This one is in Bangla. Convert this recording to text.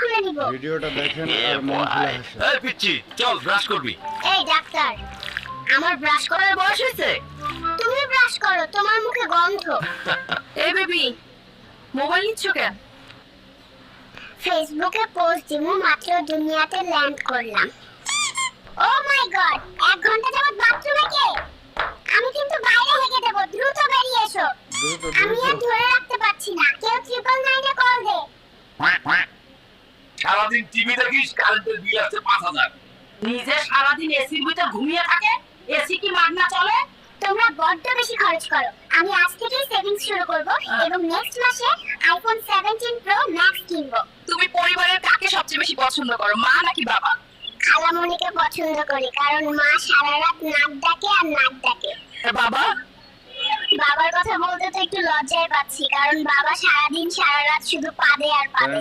খুলে নিব। ভিডিওটা দেখেন আর মন খুলে হাসেন। এই পিচ্ছি চল ব্রাশ করবি। এই ডাক্তার আমার ব্রাশ করার বয়স হয়েছে? তুমি ব্রাশ করো তোমার মুখে গন্ধ। এই বেবি মোবাইল নিচ্ছ কেন? ফেসবুকে পোস্ট দিমু মাত্র দুনিয়াতে ল্যান্ড করলাম। ও মাই গড এক ঘণ্টা যাবত বাথরুমে কে? আমি কিন্তু বাইরে হেগে দেব দ্রুত বেরিয়ে এসো। আমি আর ধরে সারাদিন টিভি দেখিস কারেন্টের বিল আসছে পাঁচ হাজার। নিজে সারাদিন এসির ভিতর ঘুমিয়ে থাকে এসি কি মাগনা চলে? তোমরা বড্ড বেশি খরচ করো। আমি আজ থেকেই সেভিংস শুরু করব এবং নেক্সট মাসে আইফোন 17 প্রো ম্যাক্স কিনবো। তুমি পরিবারের কাকে সবচেয়ে বেশি পছন্দ করো মা নাকি বাবা? খালামণিকে পছন্দ করি কারণ মা সারা রাত নাক ডাকে আর নাক ডাকে। বাবা? বাবার কথা বলতে তো একটু লজ্জায় পাচ্ছি কারণ বাবা সারাদিন সারা রাত শুধু পাদে আর পাদে।